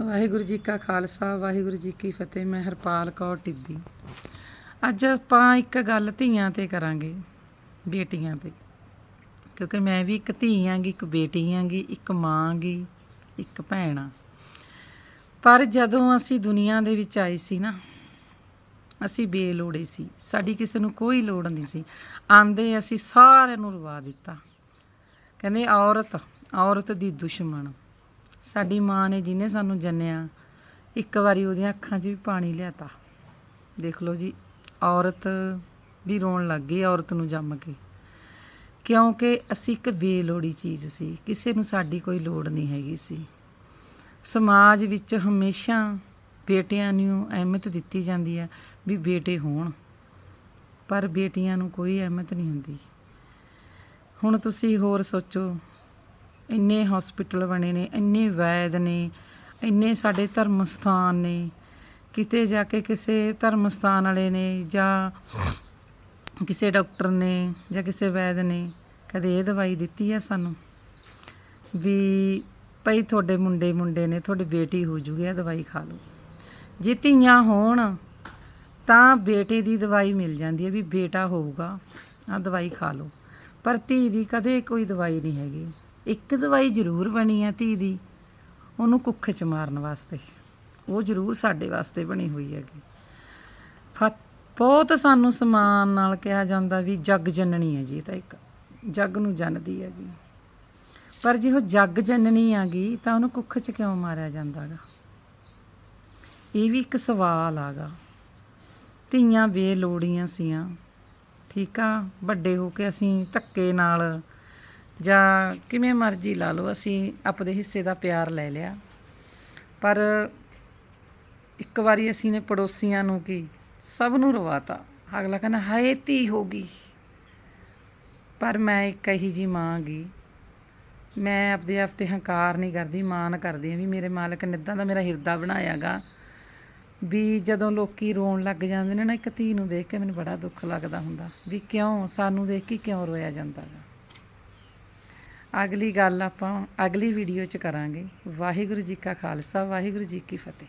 ਵਾਹਿਗੁਰੂ ਜੀ ਕਾ ਖਾਲਸਾ, ਵਾਹਿਗੁਰੂ ਜੀ ਕੀ ਫਤਿਹ। ਮੈਂ ਹਰਪਾਲ ਕੌਰ ਟਿੱਬੀ। ਅੱਜ ਆਪਾਂ ਇੱਕ ਗੱਲ ਧੀਆਂ ਤੇ ਕਰਾਂਗੇ, ਬੇਟੀਆਂ ਤੇ। ਕਿਉਂਕਿ ਮੈਂ ਵੀ ਇੱਕ ਧੀ ਆਂਗੀ, ਇੱਕ ਬੇਟੀ ਆਂਗੀ, ਇੱਕ ਮਾਂ ਆਂਗੀ, ਇੱਕ ਭੈਣ ਆ। ਪਰ ਜਦੋਂ ਅਸੀਂ ਦੁਨੀਆ ਦੇ ਵਿੱਚ ਆਏ ਸੀ ਨਾ, ਅਸੀਂ ਬੇਲੋੜੇ ਸੀ। ਸਾਡੀ ਕਿਸੇ ਨੂੰ ਕੋਈ ਲੋੜ ਨਹੀਂ ਸੀ। ਆਂਦੇ ਅਸੀਂ ਸਾਰਿਆਂ ਨੂੰ ਰਵਾ ਦਿੱਤਾ। ਕਹਿੰਦੇ ਔਰਤ ਔਰਤ ਦੀ ਦੁਸ਼ਮਣ। ਸਾਡੀ ਮਾਂ ਨੇ ਜਿਹਨੇ ਸਾਨੂੰ ਜੰਨਿਆ, ਇੱਕ ਵਾਰੀ ਉਹਦੀਆਂ ਅੱਖਾਂ 'ਚ ਵੀ ਪਾਣੀ ਲਿਆਤਾ। ਦੇਖ ਲਓ ਜੀ, ਔਰਤ ਵੀ ਰੋਣ ਲੱਗ ਗਈ ਔਰਤ ਨੂੰ ਜੰਮ ਕੇ। ਕਿਉਂਕਿ ਅਸੀਂ ਇੱਕ ਬੇਲੋੜੀ ਚੀਜ਼ ਸੀ, ਕਿਸੇ ਨੂੰ ਸਾਡੀ ਕੋਈ ਲੋੜ ਨਹੀਂ ਹੈਗੀ ਸੀ। ਸਮਾਜ ਵਿੱਚ ਹਮੇਸ਼ਾ ਬੇਟਿਆਂ ਨੂੰ ਅਹਿਮੀਅਤ ਦਿੱਤੀ ਜਾਂਦੀ ਹੈ ਵੀ ਬੇਟੇ ਹੋਣ, ਪਰ ਬੇਟੀਆਂ ਨੂੰ ਕੋਈ ਅਹਿਮੀਅਤ ਨਹੀਂ ਹੁੰਦੀ। ਹੁਣ ਤੁਸੀਂ ਹੋਰ ਸੋਚੋ ਇੰਨੇ ਹਸਪੀਟਲ ਬਣੇ ਨੇ, ਇੰਨੇ ਵੈਦ ਨੇ, ਇੰਨੇ ਸਾਡੇ ਧਰਮ ਸਥਾਨ ਨੇ, ਕਿਤੇ ਜਾ ਕੇ ਕਿਸੇ ਧਰਮ ਸਥਾਨ ਵਾਲੇ ਨੇ ਜਾਂ ਕਿਸੇ ਡਾਕਟਰ ਨੇ ਜਾਂ ਕਿਸੇ ਵੈਦ ਨੇ ਕਦੇ ਇਹ ਦਵਾਈ ਦਿੱਤੀ ਆ ਸਾਨੂੰ ਵੀ ਭਈ ਤੁਹਾਡੇ ਮੁੰਡੇ ਮੁੰਡੇ ਨੇ, ਤੁਹਾਡੀ ਬੇਟੀ ਹੋ ਜੂਗੀ, ਇਹ ਦਵਾਈ ਖਾ ਲਓ। ਜੇ ਧੀਆਂ ਹੋਣ ਤਾਂ ਬੇਟੇ ਦੀ ਦਵਾਈ ਮਿਲ ਜਾਂਦੀ ਹੈ ਵੀ ਬੇਟਾ ਹੋਊਗਾ ਆ ਦਵਾਈ ਖਾ ਲਓ। ਪਰ ਧੀ ਦੀ ਕਦੇ ਕੋਈ ਦਵਾਈ ਨਹੀਂ ਹੈਗੀ। ਇੱਕ ਦਵਾਈ ਜ਼ਰੂਰ ਬਣੀ ਹੈ ਧੀ ਦੀ, ਉਹਨੂੰ ਕੁੱਖ ਚ ਮਾਰਨ ਵਾਸਤੇ। ਉਹ ਜ਼ਰੂਰ ਸਾਡੇ ਵਾਸਤੇ ਬਣੀ ਹੋਈ ਹੈਗੀ। ਫ- ਬਹੁਤ ਸਾਨੂੰ ਸਮਾਨ ਨਾਲ ਕਿਹਾ ਜਾਂਦਾ ਵੀ ਜੱਗ ਜਨਣੀ ਹੈ ਜੀ ਇਹ ਤਾਂ ਇੱਕ। ਜੱਗ ਨੂੰ ਜਨਦੀ ਹੈਗੀ। ਪਰ ਜੇ ਉਹ ਜੱਗ ਜਨਣੀ ਆਗੀ ਤਾਂ ਉਹਨੂੰ ਕੁੱਖ ਚ ਕਿਉਂ ਮਾਰਿਆ ਜਾਂਦਾਗਾ ਇਹ ਵੀ ਇੱਕ ਸਵਾਲ ਆਗਾ ਧੀਆਂ ਬੇਲੋੜੀਆਂ ਸੀਆਂ। ਠੀਕ ਆ? ਵੱਡੇ ਹੋ ਕੇ ਅਸੀਂ ਧੱਕੇ ਨਾਲ ਜਾਂ ਕਿਵੇਂ ਮਰਜ਼ੀ ਲਾ ਲਓ, ਅਸੀਂ ਆਪਦੇ ਹਿੱਸੇ ਦਾ ਪਿਆਰ ਲੈ ਲਿਆ। ਪਰ ਇੱਕ ਵਾਰੀ ਅਸੀਂ ਨੇ ਪੜੋਸੀਆਂ ਨੂੰ ਕੀ ਸਭ ਨੂੰ ਰਵਾਤਾ। ਅਗਲਾ ਕਹਿੰਦਾ, ਹਾਏ, ਧੀ ਹੋ ਗਈ। ਪਰ ਮੈਂ ਇੱਕ ਇਹੀ ਜੀ ਮਾਂ ਗਈ ਮੈਂ ਆਪਦੇ ਆਪ ਤੇ ਹੰਕਾਰ ਨਹੀਂ ਕਰਦੀ, ਮਾਣ ਕਰਦੀ ਹਾਂ ਵੀ ਮੇਰੇ ਮਾਲਕ ਨੇ ਇਦਾਂ ਦਾ ਮੇਰਾ ਹਿਰਦਾ ਬਣਾਇਆਗਾ। ਵੀ ਜਦੋਂ ਲੋਕੀ ਰੋਣ ਲੱਗ ਜਾਂਦੇ ਨੇ ਨਾ, ਇੱਕ ਧੀ ਨੂੰ ਦੇਖ ਕੇ ਮੈਨੂੰ ਬੜਾ ਦੁੱਖ ਲੱਗਦਾ ਹੁੰਦਾ। ਵੀ ਕਿਉਂ? ਸਾਨੂੰ ਦੇਖ ਕੇ ਕਿਉਂ ਰੋਇਆ ਜਾਂਦਾ ਗਾ? ਅਗਲੀ ਗੱਲ ਆਪਾਂ ਅਗਲੀ ਵੀਡੀਓ 'ਚ ਕਰਾਂਗੇ। ਵਾਹਿਗੁਰੂ ਜੀ ਕਾ ਖਾਲਸਾ, ਵਾਹਿਗੁਰੂ ਜੀ ਕੀ ਫਤਿਹ।